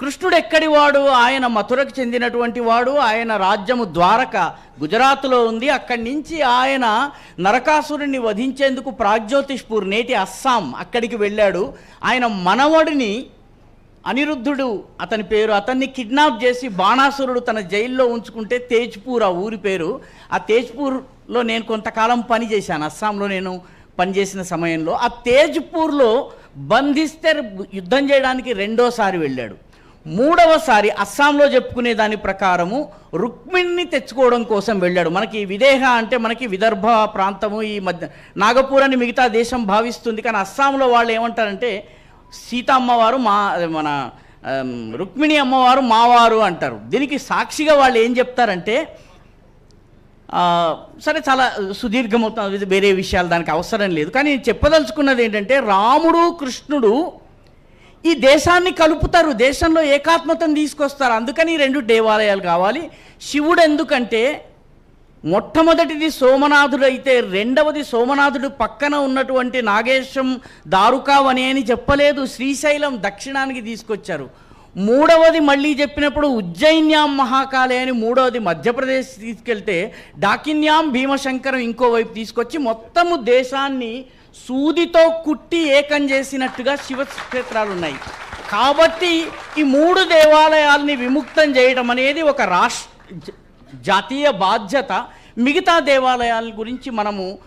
కృష్ణుడు ఎక్కడివాడు ఆయన మథురకు చెందినటువంటి వాడు ఆయన రాజ్యము ద్వారక గుజరాత్లో ఉంది. అక్కడి నుంచి ఆయన నరకాసురుణ్ణి వధించేందుకు ప్రాగ్జ్యోతిష్పూర్ నేటి అస్సాం అక్కడికి వెళ్ళాడు. ఆయన మనవడిని అనిరుద్ధుడు అతని పేరు అతన్ని కిడ్నాప్ చేసి బాణాసురుడు తన జైల్లో ఉంచుకుంటే తేజ్పూర్ ఆ ఊరి పేరు. ఆ తేజ్పూర్లో నేను కొంతకాలం పని చేశాను. అస్సాంలో నేను పనిచేసిన సమయంలో ఆ తేజ్పూర్లో బంధిస్తే యుద్ధం చేయడానికి రెండోసారి వెళ్ళాడు. మూడవసారి అస్సాంలో చెప్పుకునే దాని ప్రకారము రుక్మిణ్ణి తెచ్చుకోవడం కోసం వెళ్ళాడు. మనకి విదేహ అంటే మనకి విదర్భ ప్రాంతము ఈ మధ్య నాగపూర్ అని మిగతా దేశం భావిస్తుంది. కానీ అస్సాంలో వాళ్ళు ఏమంటారంటే సీత అమ్మవారు మా మన రుక్మిణి అమ్మవారు మావారు అంటారు. దీనికి సాక్షిగా వాళ్ళు ఏం చెప్తారంటే సరే చాలా సుదీర్ఘమవుతుంది ఇది వేరే విషయాలు దానికి అవసరం లేదు. కానీ నేను చెప్పదలుచుకున్నది ఏంటంటే రాముడు కృష్ణుడు ఈ దేశాన్ని కలుపుతారు దేశంలో ఏకాత్మతను తీసుకొస్తారు. అందుకని రెండు దేవాలయాలు కావాలి. శివుడు ఎందుకంటే మొట్టమొదటిది సోమనాథుడు అయితే రెండవది సోమనాథుడు పక్కన ఉన్నటువంటి నాగేశం దారుకావని అని చెప్పలేదు. శ్రీశైలం దక్షిణానికి తీసుకొచ్చారు. మూడవది మళ్ళీ చెప్పినప్పుడు ఉజ్జయిన్యాం మహాకాళే అని మూడవది మధ్యప్రదేశ్ తీసుకెళ్తే డాకిన్యాం భీమశంకరం ఇంకోవైపు తీసుకొచ్చి మొత్తము దేశాన్ని సూదితో కుట్టి ఏకం చేసినట్టుగా శివక్షేత్రాలు ఉన్నాయి కాబట్టి ఈ మూడు దేవాలయాల్ని విముక్తం చేయడం అనేది ఒక రాష్ట్ర జాతీయ బాధ్యత. మిగతా దేవాలయాల గురించి మనము